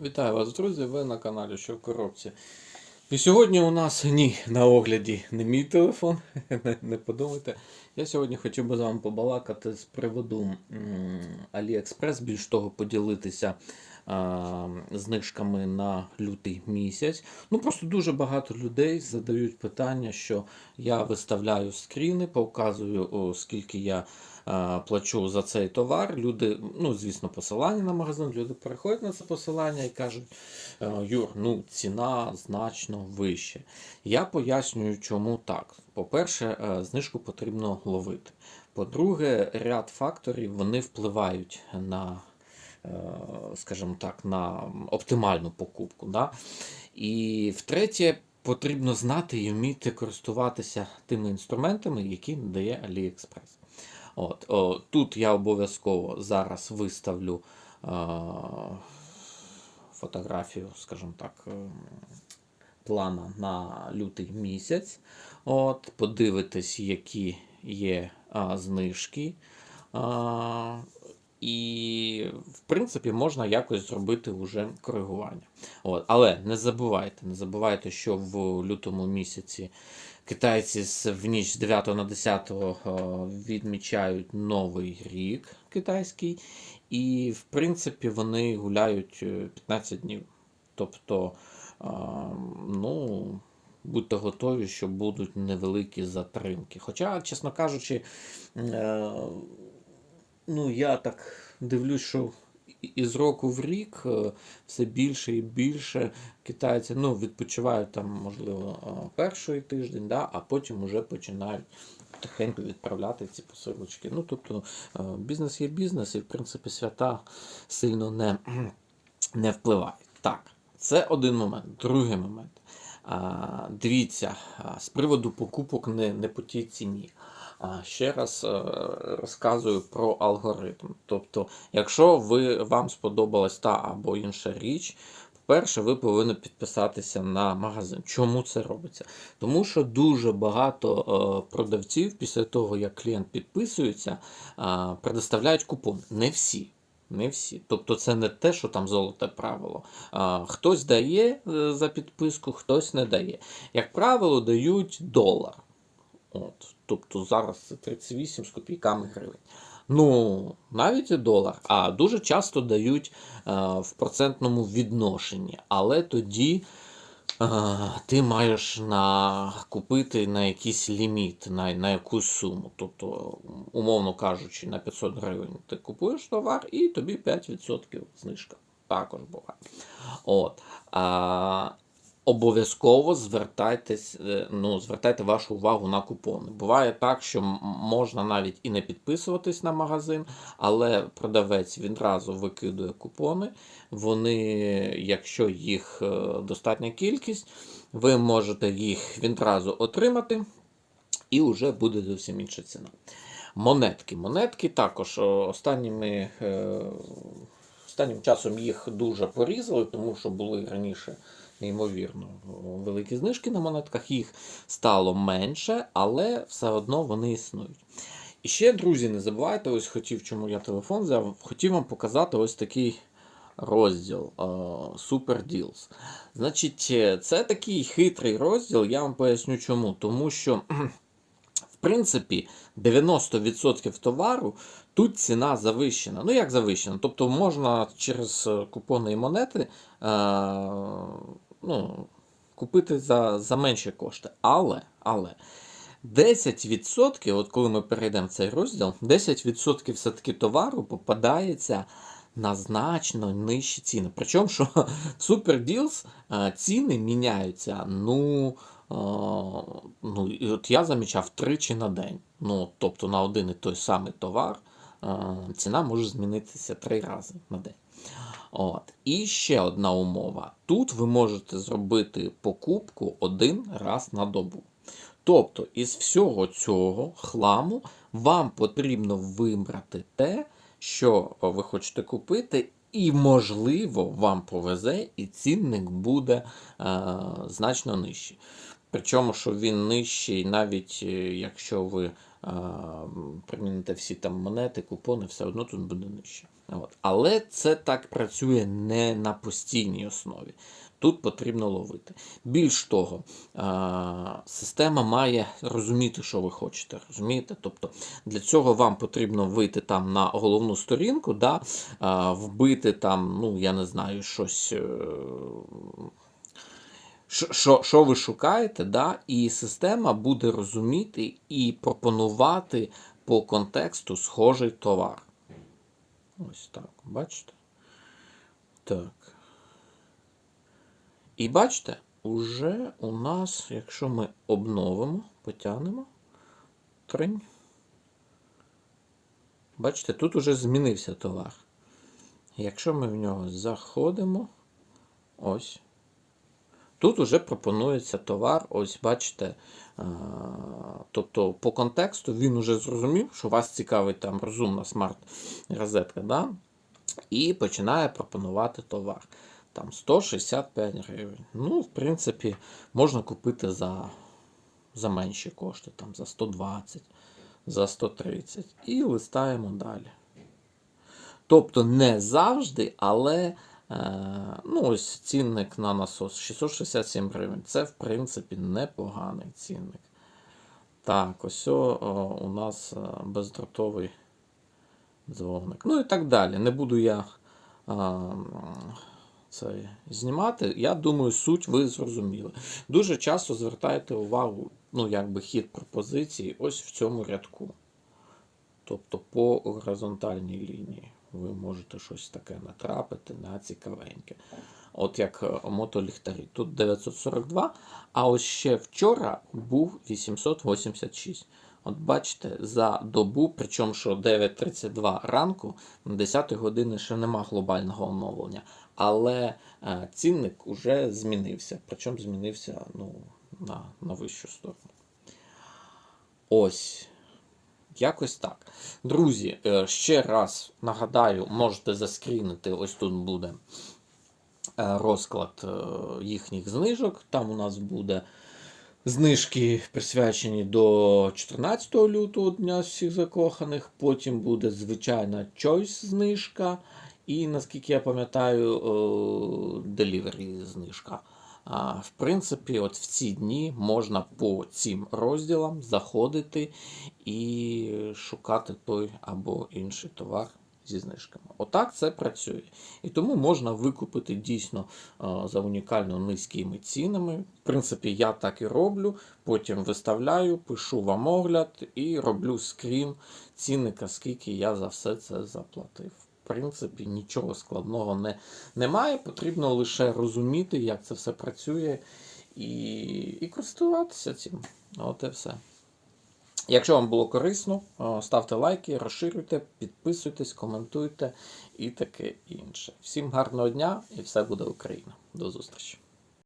Вітаю вас, друзі! Ви на каналі Що в коробці. І сьогодні у нас ні на огляді не мій телефон, не, подумайте. Я сьогодні хотів би з вами побалакати з приводу Аліекспрес, більш того, поділитися знижками на лютий місяць. Ну просто дуже багато людей задають питання, що я виставляю скріни, показую, скільки я плачу за цей товар. Люди, ну звісно, посилання на магазин, люди переходять на це посилання і кажуть, «Е, Юр, ну ціна значно вища. Я пояснюю, чому так. По-перше, е, знижку потрібно ловити. По-друге, ряд факторів вони впливають на, скажімо так, на оптимальну покупку. Да? І втретє, потрібно знати і вміти користуватися тими інструментами, які надає AliExpress. От, о, тут я обов'язково зараз виставлю е, фотографію, скажімо так, е, плана на лютий місяць. От, подивитись, які є а, знижки. А, і, в принципі, можна якось зробити вже коригування. От. Але не забувайте, не забувайте, що в лютому місяці китайці в ніч з 9 на 10 е, відмічають новий рік китайський, і, в принципі, вони гуляють е, 15 днів. Тобто, ну, будьте готові, що будуть невеликі затримки. Хоча, чесно кажучи, е, ну, я так дивлюсь, що із року в рік е, все більше і більше китайці ну, відпочивають там, можливо, е, перший тиждень, да, а потім вже починають тихенько відправляти ці посилочки. Ну, тобто, е, бізнес є бізнес, і в принципі свята сильно не, не впливають. Так, це один момент. Другий момент. А, дивіться, з приводу покупок не, не по тій ціні. А, ще раз е, розказую про алгоритм. Тобто, якщо ви, вам сподобалась та або інша річ, по-перше, ви повинні підписатися на магазин. Чому це робиться? Тому що дуже багато е, продавців після того, як клієнт підписується, е, предоставляють купон. Не всі. Не всі. Тобто це не те, що там золоте правило. А, хтось дає за підписку, хтось не дає. Як правило, дають долар. От. Тобто зараз це 38 з копійками гривень. Ну, навіть і долар. А дуже часто дають е, в процентному відношенні. Але тоді е, ти маєш на, купити на якийсь ліміт, на, на якусь суму. Тобто, умовно кажучи, на 500 гривень ти купуєш товар і тобі 5% знижка. Також буває. От. А, обов'язково звертайтесь, е, ну, звертайте вашу увагу на купони. Буває так, що можна навіть і не підписуватись на магазин, але продавець відразу викидує купони. Вони, якщо їх е, достатня кількість, ви можете їх відразу отримати, і вже буде зовсім інша ціна. Монетки. Монетки також останніми, е, останнім часом їх дуже порізали, тому що були раніше неймовірно великі знижки на монетках. Їх стало менше, але все одно вони існують. І ще, друзі, не забувайте, ось хотів, чому я телефон взяв, хотів вам показати ось такий розділ Super Deals. Значить, е, це такий хитрий розділ, я вам поясню чому. Тому що в принципі, 90% товару тут ціна завищена. Ну, як завищена? Тобто можна через е, купони і монети е, ну, купити за, за менші кошти. Але, але 10%, от коли ми перейдемо в цей розділ, 10% все-таки товару попадається на значно нижчі ціни. Причому, що в Super Deals е, ціни міняються. Ну, е, ну, от я замічав тричі на день. Ну, тобто на один і той самий товар е, ціна може змінитися три рази на день. От. І ще одна умова. Тут ви можете зробити покупку один раз на добу. Тобто, із всього цього хламу вам потрібно вибрати те, що ви хочете купити, і, можливо, вам повезе, і цінник буде е, значно нижчий. Причому, що він нижчий, навіть е, якщо ви е, приміните всі там монети, купони, все одно тут буде нижче. От. Але це так працює не на постійній основі. Тут потрібно ловити. Більш того, а, система має розуміти, що ви хочете. Розумієте? Тобто для цього вам потрібно вийти там на головну сторінку, да, вбити там, ну я не знаю, щось. Що, що ви шукаєте, да? і система буде розуміти і пропонувати по контексту схожий товар. Ось так, бачите? Так. І бачите, уже у нас, якщо ми обновимо, потягнемо, тринь. Бачите, тут уже змінився товар. Якщо ми в нього заходимо, ось. Тут уже пропонується товар, ось бачите. Тобто по контексту він уже зрозумів, що вас цікавить там розумна смарт-розетка, да? і починає пропонувати товар. Там 165 гривень. Ну, в принципі, можна купити за, за менші кошти, там за 120, за 130. І листаємо далі. Тобто не завжди, але е, ну, ось цінник на насос 667 гривень. Це, в принципі, непоганий цінник. Так, ось о, у нас е, бездротовий дзвоник. Ну і так далі. Не буду я а, це знімати. Я думаю, суть ви зрозуміли. Дуже часто звертайте увагу, ну, якби хід пропозиції ось в цьому рядку. Тобто по горизонтальній лінії ви можете щось таке натрапити на цікавеньке. От як е, мотоліхтарі. Тут 942, а ось ще вчора був 886. От бачите, за добу, причому що 9.32 ранку, на 10 години ще нема глобального оновлення. Але е, цінник уже змінився. Причому змінився ну, на, на вищу сторону. Ось. Якось так. Друзі, е, ще раз нагадаю, можете заскрінити, ось тут буде е, розклад е, їхніх знижок. Там у нас буде знижки присвячені до 14 лютого Дня всіх закоханих. Потім буде звичайна Choice знижка. І, наскільки я пам'ятаю, Delivery знижка. В принципі, от в ці дні можна по цим розділам заходити і шукати той або інший товар зі знижками. Отак це працює. І тому можна викупити дійсно за унікально низькими цінами. В принципі, я так і роблю. Потім виставляю, пишу вам огляд і роблю скрін цінника, скільки я за все це заплатив. Принципі, нічого складного не, немає. Потрібно лише розуміти, як це все працює, і, і користуватися цим. От і все. Якщо вам було корисно, ставте лайки, розширюйте, підписуйтесь, коментуйте і таке інше. Всім гарного дня і все буде Україна. До зустрічі!